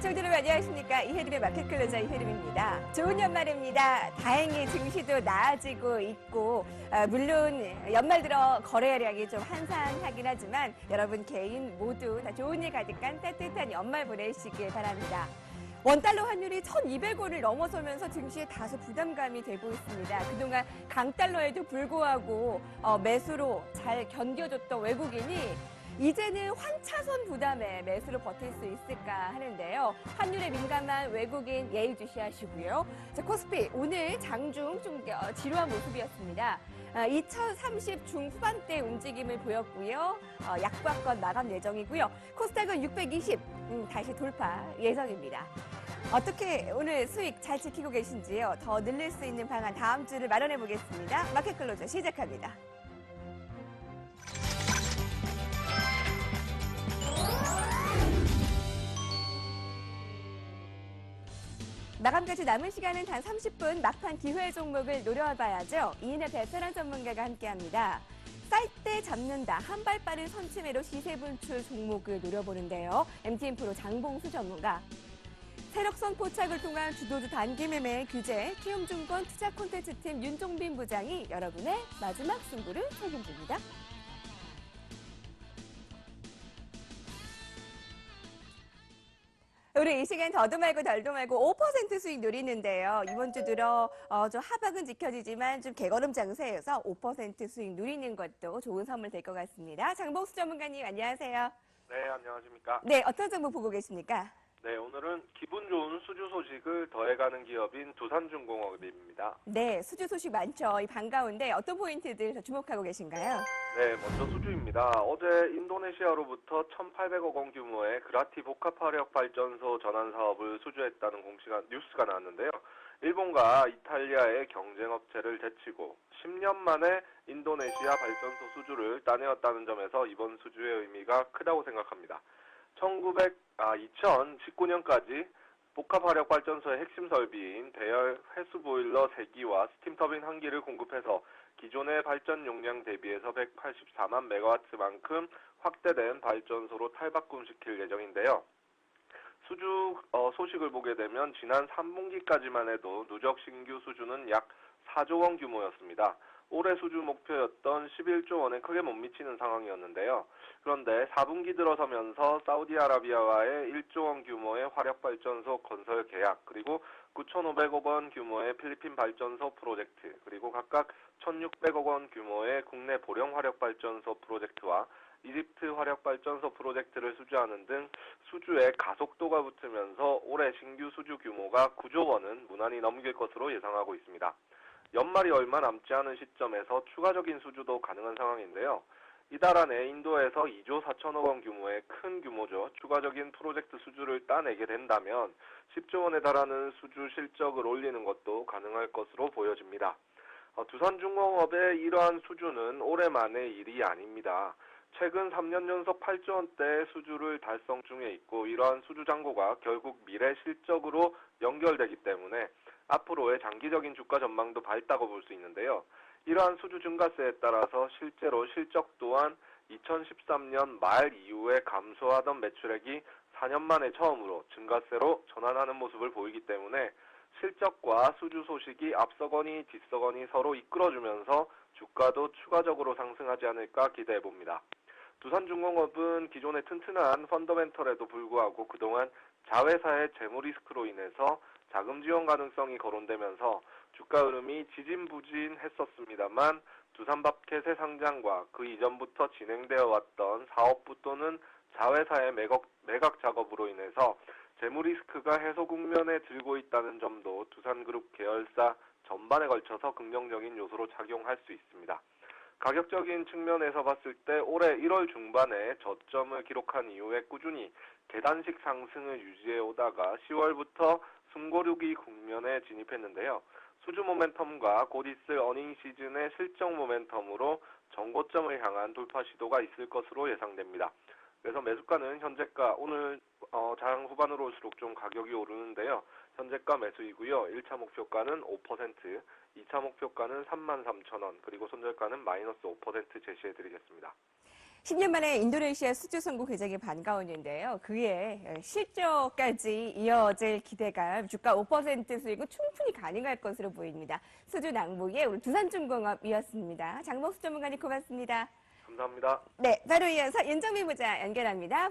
시청자 여러분 안녕하십니까 이혜림의 마켓 클로저 이혜림입니다. 좋은 연말입니다. 다행히 증시도 나아지고 있고 아, 물론 연말 들어 거래량이 좀 한산하긴 하지만 여러분 개인 모두 다 좋은 일 가득한 따뜻한 연말 보내시길 바랍니다. 원달러 환율이 1,200원을 넘어서면서 증시에 다소 부담감이 되고 있습니다. 그동안 강달러에도 불구하고 어, 매수로 잘 견뎌줬던 외국인이 이제는 환차선 부담에 매수로 버틸 수 있을까 하는데요. 환율에 민감한 외국인 예의주시하시고요. 자, 코스피 오늘 장중 좀 어, 지루한 모습이었습니다. 아, 2030 중후반대 움직임을 보였고요. 어, 약박권 마감 예정이고요. 코스닥은 620 음, 다시 돌파 예정입니다. 어떻게 오늘 수익 잘 지키고 계신지요? 더 늘릴 수 있는 방안 다음 주를 마련해 보겠습니다. 마켓 클로저 시작합니다. 마감까지 남은 시간은 단 30분 막판 기회 종목을 노려봐야죠. 이인의 베테랑 전문가가 함께합니다. 쌀때 잡는다 한 발 빠른 선취매로 시세 분출 종목을 노려보는데요. MTN 프로 장봉수 전문가. 세력성 포착을 통한 주도주 단기 매매 규제 키움증권 투자 콘텐츠팀 윤종빈 부장이 여러분의 마지막 승부를 책임집니다. 우리 이 시간 더도 말고 덜도 말고 5% 수익 누리는데요. 이번 주 들어 어, 좀 하박은 지켜지지만 좀 개걸음 장세여서 5% 수익 누리는 것도 좋은 선물 될 것 같습니다. 장봉수 전문가님 안녕하세요. 네, 안녕하십니까. 네, 어떤 정보 보고 계십니까? 네, 오늘은 기분 좋은 수주 소식을 더해가는 기업인 두산중공업입니다. 네, 수주 소식 많죠. 이 반가운데 어떤 포인트들 더 주목하고 계신가요? 네, 먼저 수주입니다. 어제 인도네시아로부터 1,800억 원 규모의 그라티 복합화력 발전소 전환 사업을 수주했다는 공시가 뉴스가 나왔는데요. 일본과 이탈리아의 경쟁 업체를 제치고 10년 만에 인도네시아 발전소 수주를 따내었다는 점에서 이번 수주의 의미가 크다고 생각합니다. 1900, 아, 2019년까지 복합화력 발전소의 핵심 설비인 대열 회수 보일러 3기와 스팀 터빈 1기를 공급해서 기존의 발전 용량 대비해서 184만 메가와트만큼 확대된 발전소로 탈바꿈시킬 예정인데요. 수주 어, 소식을 보게 되면 지난 3분기까지만 해도 누적 신규 수주는 약 4조 원 규모였습니다. 올해 수주 목표였던 11조 원에 크게 못 미치는 상황이었는데요. 그런데 4분기 들어서면서 사우디아라비아와의 1조 원 규모의 화력 발전소 건설 계약, 그리고 9,500억 원 규모의 필리핀 발전소 프로젝트, 그리고 각각 1,600억 원 규모의 국내 보령 화력 발전소 프로젝트와 이집트 화력 발전소 프로젝트를 수주하는 등 수주에 가속도가 붙으면서 올해 신규 수주 규모가 9조 원은 무난히 넘길 것으로 예상하고 있습니다. 연말이 얼마 남지 않은 시점에서 추가적인 수주도 가능한 상황인데요. 이달 안에 인도에서 2조 4천억 원 규모의 큰 규모죠. 추가적인 프로젝트 수주를 따내게 된다면 10조 원에 달하는 수주 실적을 올리는 것도 가능할 것으로 보여집니다. 어, 두산중공업의 이러한 수주는 오랜만의 일이 아닙니다. 최근 3년 연속 8조 원대 수주를 달성 중에 있고 이러한 수주 잔고가 결국 미래 실적으로 연결되기 때문에 앞으로의 장기적인 주가 전망도 밝다고 볼 수 있는데요. 이러한 수주 증가세에 따라서 실제로 실적 또한 2013년 말 이후에 감소하던 매출액이 4년 만에 처음으로 증가세로 전환하는 모습을 보이기 때문에 실적과 수주 소식이 앞서거니 뒤서거니 서로 이끌어주면서 주가도 추가적으로 상승하지 않을까 기대해 봅니다. 두산중공업은 기존의 튼튼한 펀더멘털에도 불구하고 그동안 자회사의 재무 리스크로 인해서 자금 지원 가능성이 거론되면서 주가 흐름이 지진부진했었습니다만 두산밥켓의 상장과 그 이전부터 진행되어 왔던 사업부 또는 자회사의 매각, 매각 작업으로 인해서 재무 리스크가 해소 국면에 들고 있다는 점도 두산그룹 계열사 전반에 걸쳐서 긍정적인 요소로 작용할 수 있습니다. 가격적인 측면에서 봤을 때 올해 1월 중반에 저점을 기록한 이후에 꾸준히 계단식 상승을 유지해 오다가 10월부터 숨고르기 국면에 진입했는데요. 수주 모멘텀과 곧 있을 어닝 시즌의 실적 모멘텀으로 정고점을 향한 돌파 시도가 있을 것으로 예상됩니다. 그래서 매수가는 현재가 오늘 어, 장 후반으로 올수록 좀 가격이 오르는데요. 현재가 매수이고요. 1차 목표가는 5%, 2차 목표가는 33,000원, 그리고 손절가는 마이너스 5% 제시해 드리겠습니다. 10년 만에 인도네시아 수주 선고 개장이 반가웠는데요. 그에 실적까지 이어질 기대감, 주가 5% 수익은 충분히 가능할 것으로 보입니다. 수주 낭보의 우리 두산중공업이었습니다. 장목수 전문가님 고맙습니다. 감사합니다. 네, 바로 이어서 윤정민 부자 연결합니다.